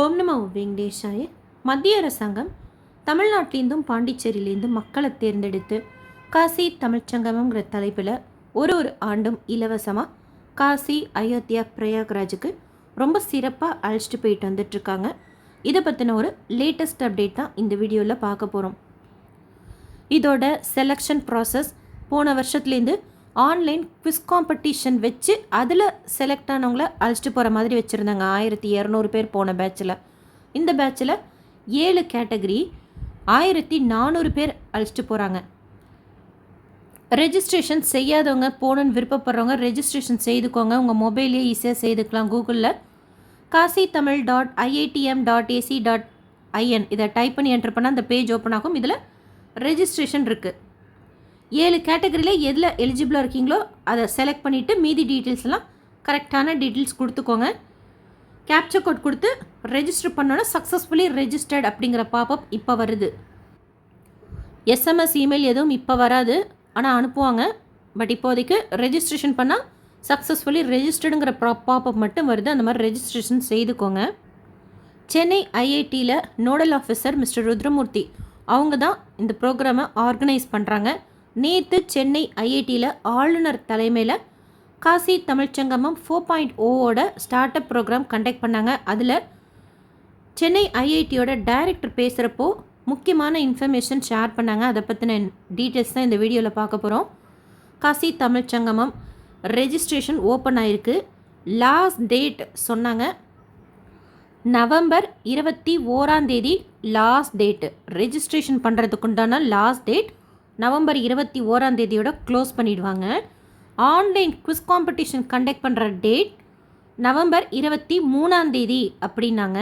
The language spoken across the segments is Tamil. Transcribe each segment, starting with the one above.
ஓம் நம வெங்கடேஷாய. மத்திய அரசாங்கம் தமிழ்நாட்டிலேருந்தும் பாண்டிச்சேரியிலேருந்தும் மக்களை தேர்ந்தெடுத்து காசி தமிழ்ச்சங்கமங்கிற தலைப்பில் ஒரு ஒரு ஆண்டும் இலவசமாக காசி அயோத்தியா பிரயாக்ராஜுக்கு ரொம்ப சிறப்பாக அழைச்சிட்டு போயிட்டு வந்துட்டுருக்காங்க. இதை பற்றின ஒரு லேட்டஸ்ட் அப்டேட் தான் இந்த வீடியோவில் பார்க்க போகிறோம் இதோட செலெக்ஷன் ப்ராசஸ் போன வருஷத்துலேருந்து ஆன்லைன் குவிஸ் காம்படிஷன் வச்சு அதில் செலக்ட் ஆனவங்கள அழைச்சிட்டு போகிற மாதிரி வச்சுருந்தாங்க. ஆயிரத்தி இரநூறு பேர் போன பேட்சில் இந்த பேட்சில் ஏழு கேட்டகரி ஆயிரத்தி நானூறு பேர் அழைச்சிட்டு போகிறாங்க ரெஜிஸ்ட்ரேஷன் செய்யாதவங்க போகணுன்னு விருப்பப்படுறவங்க ரெஜிஸ்ட்ரேஷன் செய்துக்கோங்க. உங்கள் மொபைல்லே ஈஸியாக செய்துக்கலாம். கூகுளில் Kashi Tamil dot IITM dot AC dot IN இதை டைப் பண்ணி என்ட்ரு பண்ணால் அந்த பேஜ் ஓப்பன் ஆகும். இதில் ரெஜிஸ்ட்ரேஷன் இருக்குது ஏழு கேட்டகரியில் எதில் எலிஜிபிளாக இருக்கீங்களோ அதை செலக்ட் பண்ணிவிட்டு மீதி டீட்டெயில்ஸ்லாம் கரெக்டான டீட்டெயில்ஸ் கொடுத்துக்கோங்க. கேப்சர் கோட் கொடுத்து ரெஜிஸ்டர் பண்ணோன்னா சக்ஸஸ்ஃபுல்லி ரெஜிஸ்டர்ட் அப்படிங்கிற பாப்பப் இப்போ வருது. எஸ்எம்எஸ் இமெயில் எதுவும் இப்போ வராது. ஆனால் அனுப்புவாங்க. பட் இப்போதைக்கு ரெஜிஸ்ட்ரேஷன் பண்ணால் சக்ஸஸ்ஃபுல்லி ரெஜிஸ்டர்டுங்கிற ப்ரா பாப்பப் மட்டும் வருது. அந்த மாதிரி ரெஜிஸ்ட்ரேஷன் செய்துக்கோங்க. சென்னை ஐஐடியில் நோடல் ஆஃபீஸர் மிஸ்டர் ருத்ரமூர்த்தி. அவங்க தான் இந்த ப்ரோக்ராமை ஆர்கனைஸ் பண்ணுறாங்க நேற்று சென்னை ஐஐடியில் ஆளுநர் தலைமையில் காசி தமிழ்ச்சங்கமம் ஃபோர் பாயிண்ட் ஓவோட ஸ்டார்ட் அப் ப்ரோக்ராம் கண்டக்ட் பண்ணாங்க. அதில் சென்னை ஐஐடியோட டைரக்டர் பேசுகிறப்போ முக்கியமான இன்ஃபர்மேஷன் ஷேர் பண்ணாங்க. அதை பற்றின டீட்டெயில்ஸ் தான் இந்த வீடியோவில் பார்க்க போகிறோம் காசி தமிழ்ச்சங்கமம் ரெஜிஸ்ட்ரேஷன் ஓப்பன் ஆயிருக்கு. லாஸ்ட் டேட் சொன்னாங்க. நவம்பர் இருபத்தி ஓராந்தேதி லாஸ்ட் டேட்டு ரெஜிஸ்ட்ரேஷன் பண்ணுறதுக்கு உண்டான லாஸ்ட் டேட் நவம்பர் இருபத்தி ஓராம் தேதியோட க்ளோஸ் பண்ணிடுவாங்க. ஆன்லைன் குவிஸ் காம்படிஷன் கண்டக்ட் பண்ணுற டேட் நவம்பர் இருபத்தி மூணாம் தேதி அப்படின்னாங்க.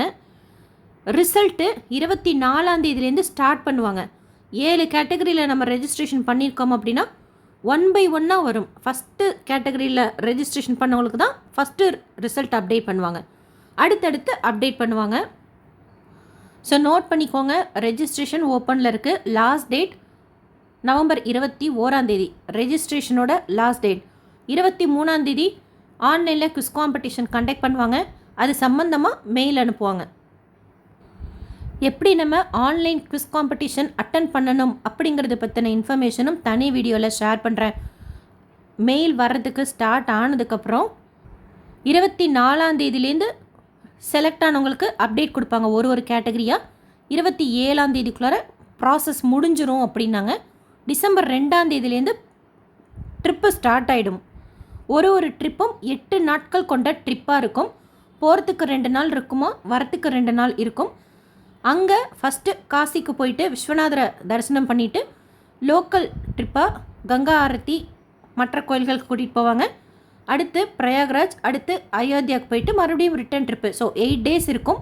ரிசல்ட்டு இருபத்தி நாலாம் தேதியிலேருந்து ஸ்டார்ட் பண்ணுவாங்க. ஏழு கேட்டகரியில் நம்ம ரெஜிஸ்ட்ரேஷன் பண்ணியிருக்கோம் அப்படின்னா ஒன் பை ஒன்னாக வரும். ஃபஸ்ட்டு கேட்டகரியில் ரெஜிஸ்ட்ரேஷன் பண்ணவங்களுக்கு தான் ஃபஸ்ட்டு ரிசல்ட் அப்டேட் பண்ணுவாங்க. அடுத்தடுத்து அப்டேட் பண்ணுவாங்க. ஸோ நோட் பண்ணிக்கோங்க. ரெஜிஸ்ட்ரேஷன் ஓப்பனில் இருக்குது லாஸ்ட் டேட் நவம்பர் இருபத்தி ஓராந்தேதி ரெஜிஸ்ட்ரேஷனோட லாஸ்ட் டேட் இருபத்தி மூணாந்தேதி ஆன்லைனில் குவிஸ் காம்படிஷன் கண்டக்ட் பண்ணுவாங்க. அது சம்மந்தமாக மெயில் அனுப்புவாங்க. எப்படி நம்ம ஆன்லைன் குவிஸ் காம்படிஷன் அட்டன் பண்ணணும் அப்படிங்கிறது பற்றின இன்ஃபர்மேஷனும் தனி வீடியோவில் ஷேர் பண்ணுறேன் மெயில் வர்றதுக்கு ஸ்டார்ட் ஆனதுக்கப்புறம் இருபத்தி நாலாந்தேதிலேருந்து செலக்ட் ஆனவங்களுக்கு அப்டேட் கொடுப்பாங்க ஒரு ஒரு கேட்டகரியாக இருபத்தி ஏழாந்தேதிக்குள்ளார ப்ராசஸ் முடிஞ்சிரும் அப்படின்னாங்க. டிசம்பர் ரெண்டாம் தேதியிலேருந்து ட்ரிப்பு ஸ்டார்ட் ஆகிடும் ஒரு ஒரு ட்ரிப்பும் எட்டு நாட்கள் கொண்ட ட்ரிப்பாக இருக்கும். போகிறதுக்கு ரெண்டு நாள் இருக்குமா? வரத்துக்கு ரெண்டு நாள் இருக்கும். அங்கே ஃபஸ்ட்டு காசிக்கு போயிட்டு விஸ்வநாதரை தரிசனம் பண்ணிவிட்டு லோக்கல் ட்ரிப்பாக கங்கா ஆரத்தி மற்ற கோயில்களுக்கு கூட்டிகிட்டு போவாங்க. அடுத்து பிரயாக்ராஜ் அடுத்து அயோத்தியாவுக்கு போயிட்டு மறுபடியும் return trip so eight days இருக்கும்.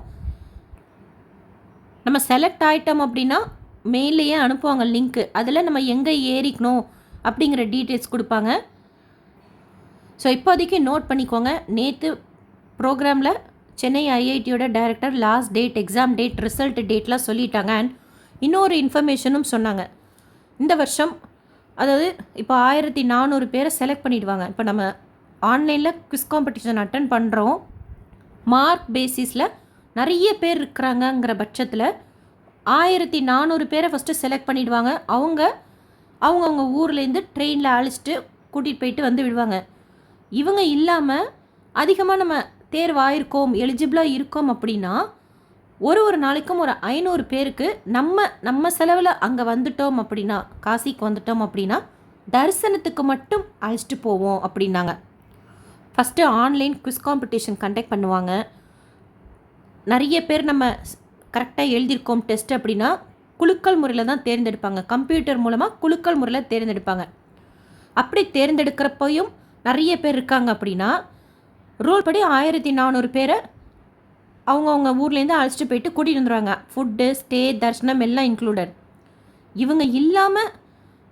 நம்ம செலக்ட் ஆகிட்டோம் அப்படின்னா மெயிலையே அனுப்புவாங்க லிங்க்கு அதில் நம்ம எங்கே ஏறிக்கணும் அப்படிங்கிற டீட்டெயில்ஸ் கொடுப்பாங்க. ஸோ இப்போதைக்கு நோட் பண்ணிக்கோங்க. நேற்று ப்ரோக்ராமில் Chennai ஐஐடியோட director last date exam date result டேட்லாம் சொல்லிட்டாங்க. அண்ட் இன்னொரு இன்ஃபர்மேஷனும் சொன்னாங்க. இந்த வருஷம் அதாவது இப்போ ஆயிரத்தி நானூறு பேரை செலக்ட் பண்ணிடுவாங்க. இப்போ நம்ம ஆன்லைனில் குவிஸ் காம்படிஷன் அட்டன் பண்ணுறோம் மார்க் பேசிஸில் நிறைய பேர் இருக்கிறாங்கங்கிற பட்சத்தில் ஆயிரத்தி நானூறு பேரை ஃபஸ்ட்டு செலக்ட் பண்ணிடுவாங்க. அவங்க அவங்கவுங்க ஊர்லேருந்து ட்ரெயினில் அழைச்சிட்டு கூட்டிகிட்டு போயிட்டு வந்து விடுவாங்க. இவங்க இல்லாமல் அதிகமாக நம்ம தேர்வாயிருக்கோம் எலிஜிபிளாக இருக்கோம் அப்படின்னா ஒரு ஒரு நாளைக்கும் ஒரு ஐநூறு பேருக்கு நம்ம நம்ம செலவில் அங்கே வந்துட்டோம் அப்படின்னா காசிக்கு வந்துட்டோம் அப்படின்னா தரிசனத்துக்கு மட்டும் அழைச்சிட்டு போவோம் அப்படின்னாங்க. First online quiz competition conduct பண்ணுவாங்க. நிறைய பேர் நம்ம கரெக்டாக எழுதியிருக்கோம் டெஸ்ட் அப்படின்னா குலுக்கல் முறையில் தான் தேர்ந்தெடுப்பாங்க. கம்ப்யூட்டர் மூலமாக குலுக்கல் முறையில் தேர்ந்தெடுப்பாங்க. அப்படி தேர்ந்தெடுக்கிறப்பையும் நிறைய பேர் இருக்காங்க அப்படின்னா ரூல் படி ஆயிரத்தி நானூறு பேரை அவங்கவுங்க ஊர்லேருந்து அழைச்சிட்டு போயிட்டு கூட்டிகிட்டு வந்துடுவாங்க ஃபுட்டு ஸ்டே தர்ஷனம் எல்லாம் இன்க்ளூடட் இவங்க இல்லாமல்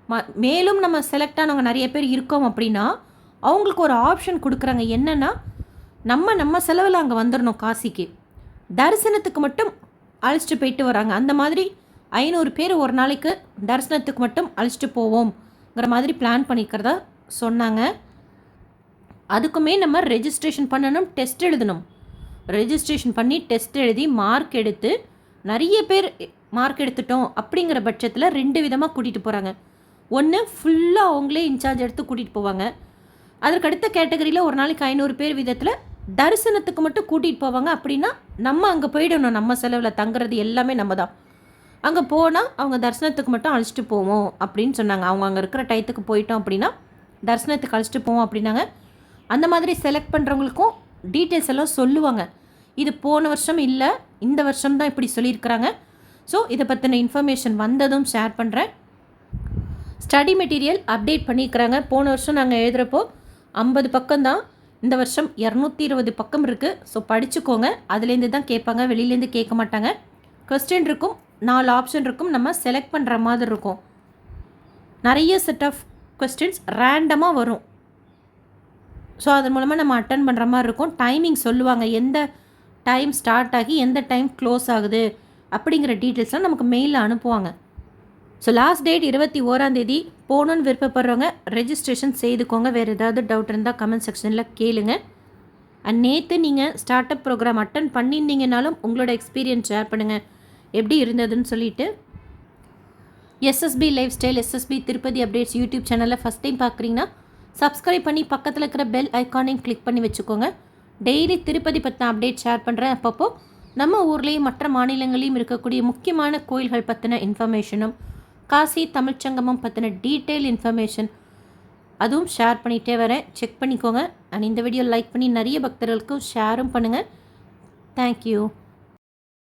ம மேலும் நம்ம செலக்ட் ஆனவங்க நிறைய பேர் இருக்கோம் அப்படின்னா அவங்களுக்கு ஒரு ஆப்ஷன் கொடுக்குறாங்க. என்னென்னா நம்ம நம்ம செலவில் அங்கே வந்துடணும் காசிக்கு. தரிசனத்துக்கு மட்டும் அழைச்சிட்டு போயிட்டு வராங்க. அந்த மாதிரி ஐநூறு பேர் ஒரு நாளைக்கு தரிசனத்துக்கு மட்டும் அழைச்சிட்டு போவோங்கிற மாதிரி பிளான் பண்ணிக்கிறதா சொன்னாங்க. அதுக்குமே நம்ம ரெஜிஸ்ட்ரேஷன் பண்ணணும் டெஸ்ட் எழுதணும். ரெஜிஸ்ட்ரேஷன் பண்ணி டெஸ்ட் எழுதி மார்க் எடுத்து நிறைய பேர் மார்க் எடுத்துட்டோம் அப்படிங்கிற பட்சத்தில் ரெண்டு விதமாக கூட்டிகிட்டு போகிறாங்க ஒன்று ஃபுல்லாக அவங்களே இன்சார்ஜ் எடுத்து கூட்டிகிட்டு போவாங்க. அதற்கடுத்த கேட்டகரியில் ஒரு நாளைக்கு ஐநூறு பேர் விதத்தில் தரிசனத்துக்கு மட்டும் கூட்டிகிட்டு போவாங்க. அப்படின்னா நம்ம அங்கே போயிடணும். நம்ம செலவில் தங்குறது எல்லாமே நம்ம தான் அங்கே போனால் அவங்க தரிசனத்துக்கு மட்டும் அழைச்சிட்டு போவோம் அப்படின்னு சொன்னாங்க. அவங்க அங்கே இருக்கிற டயத்துக்கு போயிட்டோம் அப்படின்னா தரிசனத்துக்கு அழைச்சிட்டு போவோம் அப்படின்னாங்க. அந்த மாதிரி செலக்ட் பண்ணுறவங்களுக்கும் டீட்டெயில்ஸ் எல்லாம் சொல்லுவாங்க. இது போன வருஷம் இல்லை இந்த வருஷம் தான் இப்படி சொல்லியிருக்கிறாங்க. ஸோ இதை பற்றின இன்ஃபர்மேஷன் வந்ததும் ஷேர் பண்ணுறேன் ஸ்டடி மெட்டீரியல் அப்டேட் பண்ணியிருக்கிறாங்க. போன வருஷம் நாங்கள் எழுதுகிறப்போ ஐம்பது பக்கம்தான் இந்த வருஷம் இரநூத்தி இருபது பக்கம் இருக்குது ஸோ படிச்சுக்கோங்க. அதுலேருந்து தான் கேட்பாங்க. வெளியிலேருந்து கேட்க மாட்டாங்க. கொஸ்டின் இருக்கும். நாலு ஆப்ஷன் இருக்கும். நம்ம செலக்ட் பண்ணுற மாதிரி இருக்கும். நிறைய செட் ஆஃப் கொஸ்டின்ஸ் ரேண்டமாக வரும். ஸோ அதன் மூலமாக நம்ம அட்டன் பண்ணுற மாதிரி இருக்கும். டைமிங் சொல்லுவாங்க. எந்த டைம் ஸ்டார்ட் ஆகி எந்த டைம் க்ளோஸ் ஆகுது அப்படிங்கிற டீட்டெயில்ஸ்லாம் நமக்கு மெயிலில் அனுப்புவாங்க. ஸோ லாஸ்ட் டேட் இருபத்தி ஓராந்தேதி போகணுன்னு விருப்பப்படுறவங்க ரெஜிஸ்ட்ரேஷன் செய்துக்கோங்க. வேறு ஏதாவது டவுட் இருந்தால் கமெண்ட் செக்ஷனில் கேளுங்க. அண்ட் நேற்று நீங்கள் ஸ்டார்ட் அப் ப்ரோக்ராம் அட்டன் பண்ணியிருந்தீங்கனாலும் உங்களோட எக்ஸ்பீரியன்ஸ் ஷேர் பண்ணுங்கள் எப்படி இருந்ததுன்னு சொல்லிட்டு. SSP lifestyle SSP Tirupati updates YouTube சேனலில் ஃபஸ்ட் டைம் பார்க்குறீங்கன்னா சப்ஸ்கிரைப் பண்ணி பக்கத்தில் இருக்கிற பெல் ஐக்கானையும் கிளிக் பண்ணி வச்சுக்கோங்க. டெய்லி திருப்பதி பற்றின அப்டேட் ஷேர் பண்ணுறேன் அப்பப்போ நம்ம ஊர்லேயும் மற்ற மாநிலங்களையும் இருக்கக்கூடிய முக்கியமான கோயில்கள் பற்றின இன்ஃபர்மேஷனும் காசி தமிழ்ச்சங்கமம் பற்றின டீட்டெயில் இன்ஃபர்மேஷன் அதுவும் ஷேர் பண்ணிகிட்டே வரேன். செக் பண்ணிக்கோங்க. அண்ட் இந்த வீடியோ லைக் பண்ணி நிறைய பக்தர்களுக்கும் ஷேரும் பண்ணுங்கள் தேங்க்யூ